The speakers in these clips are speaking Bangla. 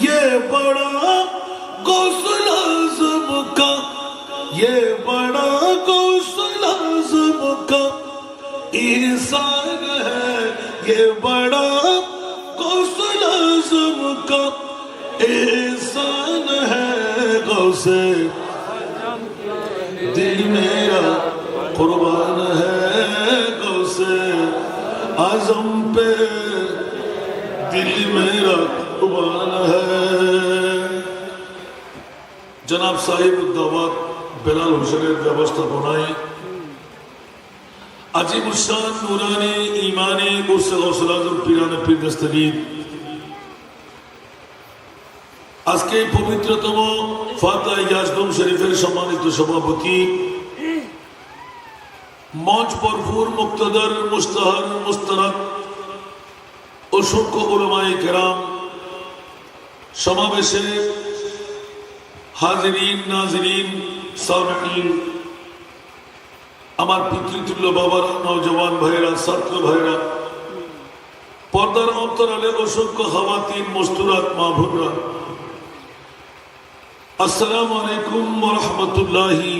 یہ بڑا غسل عظم کا، یہ بڑا غسل عظم کا۔ احسان ہے، یہ بڑا غسل عظم کا۔ احسان ہے، غوث دل میرا۔ قربان ہے، غوث عظم پہ۔ دل میرا قربان है জনাব সাহেব উদ্দাবাদ বেলাল হোসেনের ব্যবস্থাপনায় আজিম উসান নুরানি আজকে পবিত্রতম শরীফের সম্মানিত সভাপতি, মঞ্চ মুক্তদর মুস্তাহার অসংখ্য কেরাম, সমাবেশে হাজিরিন, নাজরিন সামিন আমার পিতৃতুল্য বাবারা নওজওয়ান ভাইরা ছাত্র ভাইরা পর্দার অন্তরালে অসংখ্য খাওয়াতিন মস্তুরাত, মা ভুনরা আসসালামু আলাইকুম রহমতুল্লাহি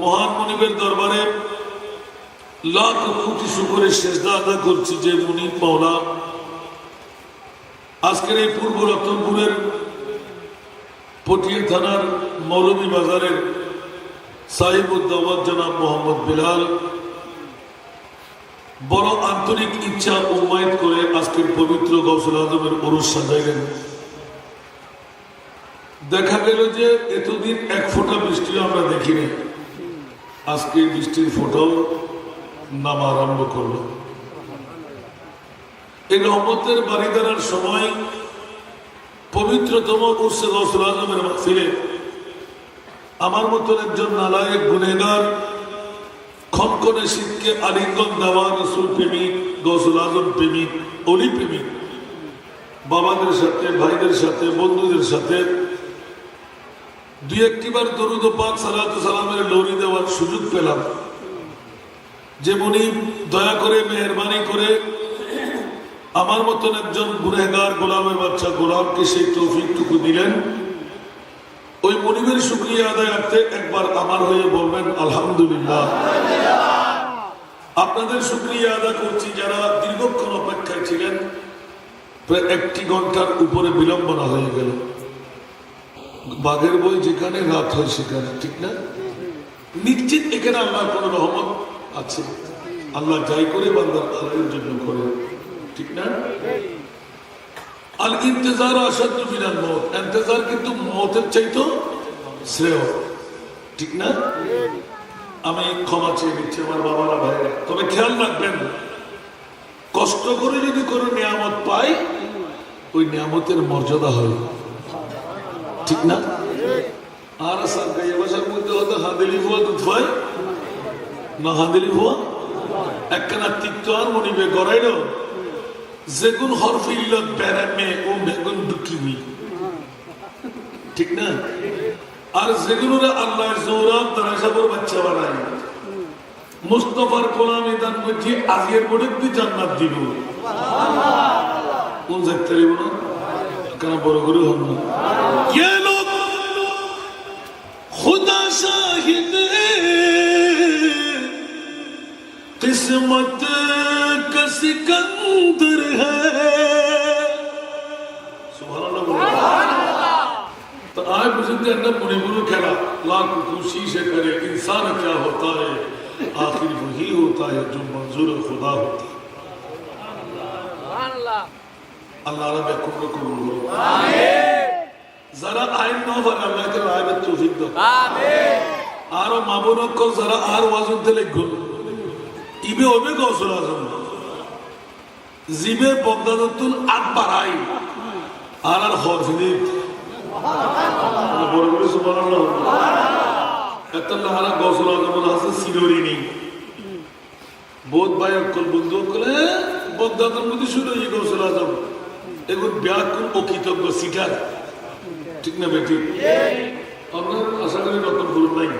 মহান মনিবের দরবারে লাখ কোটি শুকরের শেষদা আদা করছি যে মুনিব মাওলা আজকের এই পূর্ব রতনপুরের পটিয়া থানার মৌলভী বাজারের সাহিবুদ্দাবাদ জনাব মোহাম্মদ বিলাল বড় আন্তরিক ইচ্ছা উন্মায়িত করে আজকের পবিত্র গৌসুল আজমের পুরুষ সাজাইলেন। দেখা গেল যে এতদিন এক ফোঁটা বৃষ্টি আমরা দেখিনি। আজকে বৃষ্টির ফোঁটাও নামা আরম্ভ করল। এই রহমতের বাড়ি দাঁড়ার সময় পবিত্রতম উর্সে গৌসুল আজমের ফিরে আমার মতন একজন নালায়ক গুনেগার খনকনে শীতকে আলিঙ্গন দেওয়া রসুল প্রেমিক গৌসুল আজম প্রেমিক, অলি প্রেমিক, বাবাদের সাথে, ভাইদের সাথে, বন্ধুদের সাথে দুই একটিবার দরুদ পাক সালাত সালামের লড়ি দেওয়ার সুযোগ পেলাম। যে মনি দয়া করে, মেহরবানি করে আমার মতন একজন গুনেগার গোলামের বাচ্চা গোলামকে সেই তৌফিকটুকু দিলেন। ওই মনিবের শুক্রিয়া আদায় করতে একবার আমার হয়ে বলবেন, আলহামদুলিল্লাহ। আপনাদের শুক্রিয়া আদায় করছি যারা দীর্ঘক্ষণ অপেক্ষায় ছিলেন, প্রায় একটি ঘণ্টার উপরে বিলম্বনা হয়ে গেল। বাঘের বই যেখানে, রাত হয় সেখানে, ঠিক না? নিশ্চিত এখানে আল্লাহর কোন রহমত আছে। আল্লাহ যাই করে বান্দার আল্লাহের জন্য করে। ঠিক না? আল ইন্তজার মিনাল মত ইন্তজার কিন্তু মতের চাইতো শ্রেয়। ঠিক না? আমি ক্ষমা চেয়ে নিচ্ছি আমার বাবারা তবে খেয়াল রাখবেন, কষ্ট করে যদি কোনো নিয়ামত পাই, ওই নিয়ামতের মর্যাদা হয়। ঠিক না? আর গাইয়া ভাষার মধ্যে হয়তো হাঁদেলি ভুয়া দুধ হয়। না হাঁদেলি ভুয়া? একখানা তিক্ত আর মনিবে গড়াইল যেগুন হরফিল্ল ব্যারামে ও বেগুন দুঃখী হই ঠিক না আর যেগুলোরা আল্লাহর জৌরাব তারা সবর বাচ্চা বানায় মুস্তফার কোলাম ইদান মধ্যে আজকের বোর্ডে তুই জান্নাত দিব কোন দেখতে পারিব না কেন বড় করে হন না ये लोग खुदा शाहिद किस्मत का सिकंदर है सुभान तो आज बुजुर्ग अंदर मुनि गुरु खेला लाख खुशी से करे इंसान क्या होता है आखिर वही होता है जो मंजूर खुदा होता है আল্লাহ আল্লাহ কবুল কবুল করুন যারা আইন না পারে আল্লাহ তাআলা আইনের তৌফিক দাও আরো মাবুনক যারা আর ওয়াজুদ দিলে গুণ ইবে হবে গৌসল আজম জিবে বগদাদতুল আট বাড়াই। আর আর হরফিনিত বড় করে সুবহানাল্লাহ। এত নাহারা গৌসল আজম আছে সিলোরি নেই। বোধ ভাই অকল বন্ধু ঠিক না নাই।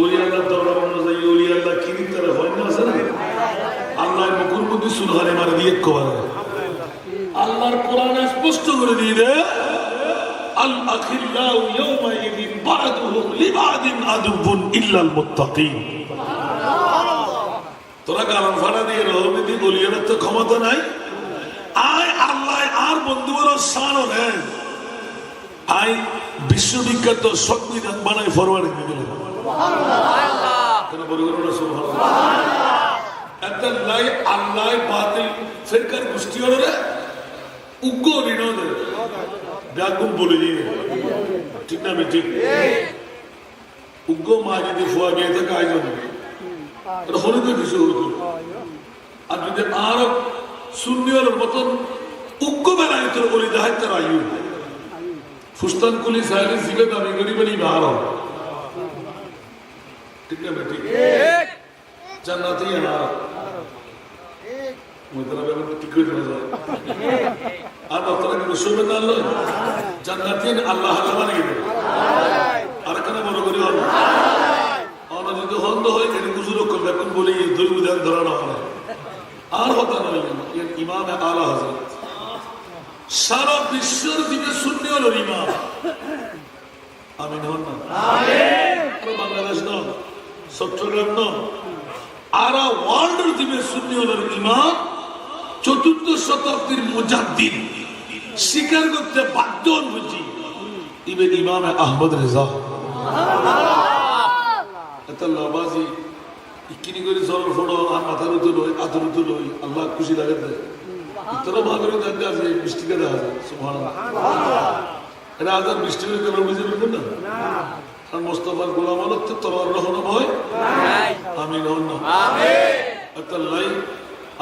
ওলি আল্লাহ দৌড়া বানো যাই ওলি আল্লাহ কিনি তারা হয় না না? আল্লাহ মুকুর মধ্যে সুলহানে মারে দিয়ে কবারে আল্লাহর কোরআনে স্পষ্ট করে দিয়ে দে। আল আখিল্লাউ ইয়াউমাইযিন বা'দুহুম লিবা'দিন আদুবুন ইল্লাল তোরা গালাম ফাড়া দিয়ে রহমতি বলিয়ে তো ক্ষমতা নাই। আয় আল্লাহ আর বন্ধুগুলো সানো নেন আই বিশ্ববিখ্যাত সংবিধান বানাই ফরওয়ার্ড দিলেন কেন বলিগুলো না সুবহানাল্লাহ একটা লাই আল্লাহ বাতিল ফেরকার গোষ্ঠী হলো রে উগ্র ঋণদের ব্যাগুম বলে দিয়ে। ঠিক না আমি ঠিক উগ্র মা যদি ফুয়া গিয়ে থাকে আয়োজন। হলে তো কিছু হতো আর যদি আরও শূন্যর মতন উগ্র বেলায় তোর বলি দেখায় তার আয়ু। ফুস্তান কুলি সাহেবের জিবে দাবি করি বলি আরও ঠিক না ঠিক। জান্নাতি আর মধ্যে ব্যাপারটা ঠিক আল্লাহ আল্লাহ করি ধরা হয় আর হতা নয় ইমাম আলা হাজরত সারা বিশ্বের দিকে শূন্য হল ইমাম। আমি হন না? বাংলাদেশ ন চট্টগ্রাম ন আর ওয়ার্ল্ডের দিকে শূন্য হল ইমাম। চতুর্থ শতাব্দীর মুজাদ্দিন স্বীকার করতে বাধ্য বুঝি। ইবেন ইমাম আহমদ রেজা। এত লাবাজি ইকিনি করে চলার ফটো আর মাথার উঁচু লই আতর উঁচু লই আল্লাহ খুশি লাগে দেয় আছে এটা বুঝে পারবেন না? আর মোস্তফার গোলাম আলত তোমার রহন ভয় আমি রহন না।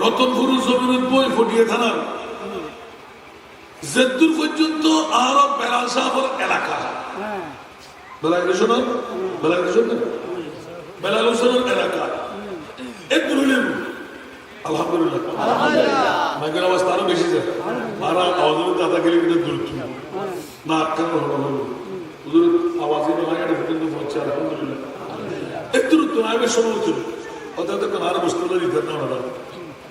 রতনপুরের জমিনের বই ফটিয়ে থানার জেদ্দুর পর্যন্ত আরব বেলাল সাহাবর এলাকা। বেলাল হোসেনের বেলাল হোসেনের বেলাল হোসেনের এলাকা। একটু হইলেন আলহামদুলিল্লাহ। মাইকের আওয়াজ তারও বেশি যায়। আর আওয়াজের দাদা গেলে কিন্তু দূর না কেন হলো হলো? হুজুর আওয়াজই না লাগে কিন্তু হচ্ছে আলহামদুলিল্লাহ। একটু তো আগে সময় হচ্ছিল অর্থাৎ আর বসতে হলে না ওনারা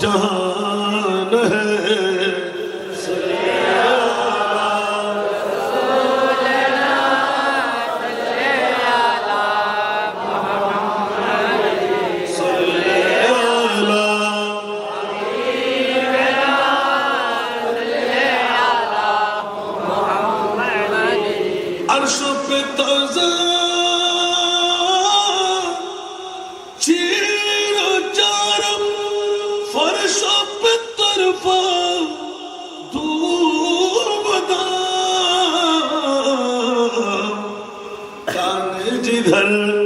자 Thunder.